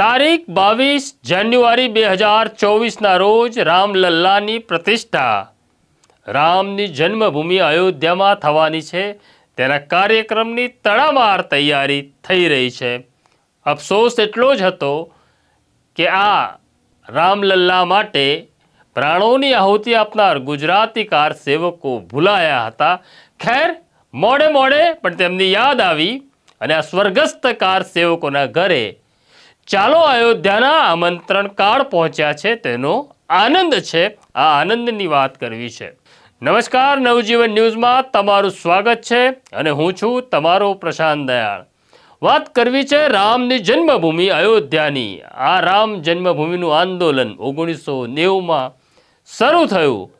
તારીખ બાવીસ જાન્યુઆરી બે હજાર ચોવીસના રોજ રામલલ્લાની પ્રતિષ્ઠા. રામની જન્મભૂમિ અયોધ્યામાં થવાની છે. તેના કાર્યક્રમની તડામાર તૈયારી થઈ રહી છે. અફસોસ એટલો જ હતો કે આ રામલલ્લા માટે પ્રાણોની આહુતિ આપનાર ગુજરાતી કાર સેવકો ભૂલાયા હતા. ખેર, મોડે મોડે, પણ તેમની યાદ આવી અને આ સ્વર્ગસ્થ કાર સેવકોના ઘરે ચાલો અયોધ્યાના આમંત્રણ કાળ પહોંચ્યા છે, તેનો આનંદ છે. આ આનંદની વાત કરવી છે. નમસ્કાર, નવજીવન ન્યૂઝમાં તમારું સ્વાગત છે અને હું છું તમારો પ્રશાંત દયાળ. વાત કરવી છે રામની જન્મભૂમિ અયોધ્યાની. આ રામ જન્મભૂમિનું આંદોલન ઓગણીસો નેવુંમાં શરૂ થયું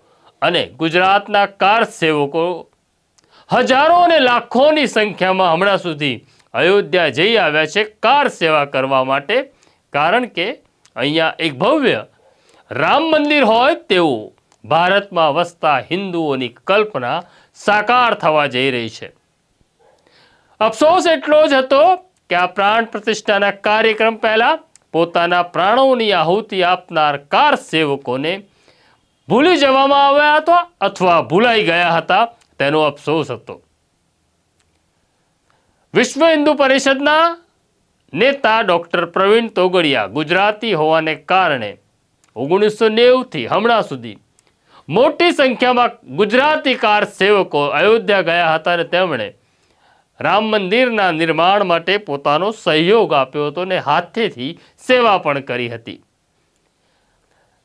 અને ગુજરાતના કાર સેવકો હજારો અને લાખોની સંખ્યામાં હમણાં સુધી અયોધ્યા જઈ આવ્યા છે કાર સેવા કરવા માટે. કારણ કે અહીંયા એક ભવ્ય રામ મંદિર હોય તેવું ભારતમાં વસતા હિન્દુઓની કલ્પના સાકાર થવા જઈ રહી છે. અફસોસ એટલો જ હતો કે આ પ્રાણ પ્રતિષ્ઠાના કાર્યક્રમ પહેલાં પોતાના પ્રાણોની આહુતિ આપનાર કાર સેવકોને ભૂલી જવામાં આવ્યા હતા અથવા ભૂલાઈ ગયા હતા તેનો અફસોસ હતો. વિશ્વ હિન્દુ પરિષદના નેતા ડૉક્ટર પ્રવીણ તોગડિયા ગુજરાતી હોવાને કારણે ઓગણીસો નેવુંથી હમણાં સુધી મોટી સંખ્યામાં ગુજરાતી કાર સેવકો અયોધ્યા ગયા હતા અને તેમણે રામ મંદિરના નિર્માણ માટે પોતાનો સહયોગ આપ્યો હતો અને હાથેથી સેવા પણ કરી હતી.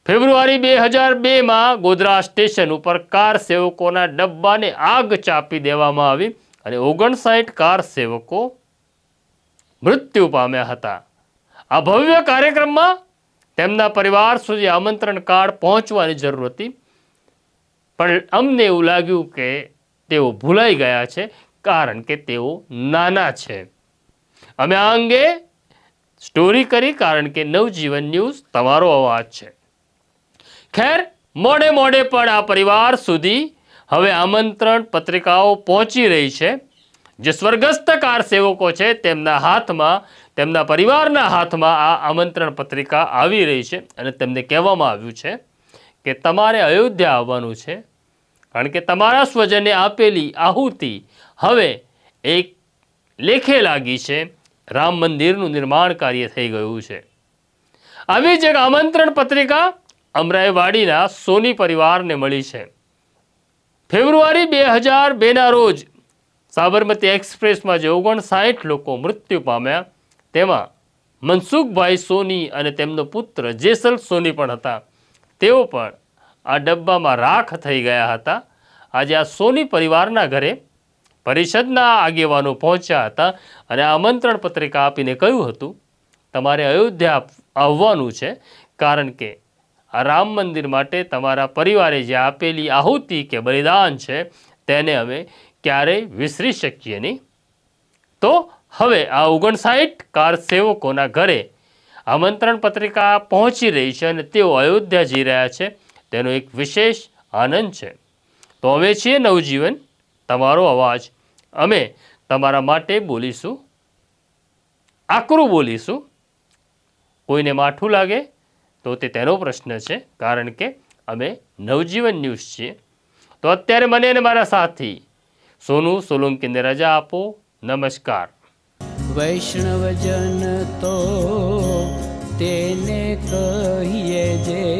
ફેબ્રુઆરી બે હજાર બેમાં ગોધરા સ્ટેશન ઉપર કાર સેવકોના ડબ્બાને આગ ચાપી દેવામાં આવી. અને ઓગણસાઠ કાર સેવકો મૃત્યુ પામ્યા હતા. આ ભવ્ય કાર્યક્રમમાં તેમના પરિવાર સુધી આમંત્રણ કાર્ડ પહોંચવાની જરૂર હતી. પણ અમને એવું લાગ્યું કે તેઓ ભૂલાઈ ગયા છે, કારણ કે તેઓ નાના છે. અમે આ અંગે સ્ટોરી કરી, કારણ કે નવજીવન ન્યૂઝ તમારો અવાજ છે. ખેર, મોડે મોડે પણ આ પરિવાર સુધી હવે આમંત્રણ પત્રિકાઓ પહોંચી રહી છે. જે સ્વર્ગસ્થ કાર સેવકો છે, તેમના હાથમાં, તેમના પરિવારના હાથમાં આ આમંત્રણ પત્રિકા આવી રહી છે અને તેમને કહેવામાં આવ્યું છે કે તમારે અયોધ્યા આવવાનું છે. કારણ કે તમારા સ્વજને આપેલી આહુતિ હવે એક લેખે લાગી છે. રામ મંદિરનું નિર્માણ કાર્ય થઈ ગયું છે. આવી જ એક આમંત્રણ પત્રિકા અમરાઈવાડીના સોની પરિવારને મળી છે. ફેબ્રુઆરી બે હજાર બેના રોજ સાબરમતી એક્સપ્રેસમાં જે ઓગણસાઠ લોકો મૃત્યુ પામ્યા, તેમાં મનસુખભાઈ સોની અને તેમનો પુત્ર જેસલ સોની પણ હતા. તેઓ પણ આ ડબ્બામાં રાખ થઈ ગયા હતા. આજે આ સોની પરિવારના ઘરે પરિષદના આગેવાનો પહોંચ્યા હતા અને આમંત્રણ પત્રિકા આપીને કહ્યું હતું, તમારે અયોધ્યા આવવાનું છે, કારણ કે રામ મંદિર માટે તમારા પરિવારે જે આપેલી આહુતિ કે બલિદાન છે, તેને અમે ક્યારેય વિસરી શકીએ નહીં. તો હવે આ ઓગણસાઠ કાર સેવકોના ઘરે આમંત્રણ પત્રિકા પહોંચી રહી છે અને તેઓ અયોધ્યા જઈ રહ્યા છે. તેનો એક વિશેષ આનંદ છે. તો અમે છીએ નવજીવન, તમારો અવાજ. અમે તમારા માટે બોલીશું, આકરું બોલીશું. કોઈને માઠું લાગે તો તે તેનો પ્રશ્ન છે, કારણ કે અમે નવજીવન ન્યૂઝ છીએ. તો અત્યારે મને અને મારા સાથી સોનુ સોલંકીને રજા આપો. નમસ્કાર. વૈષ્ણવજન તો તેને કહીએ જે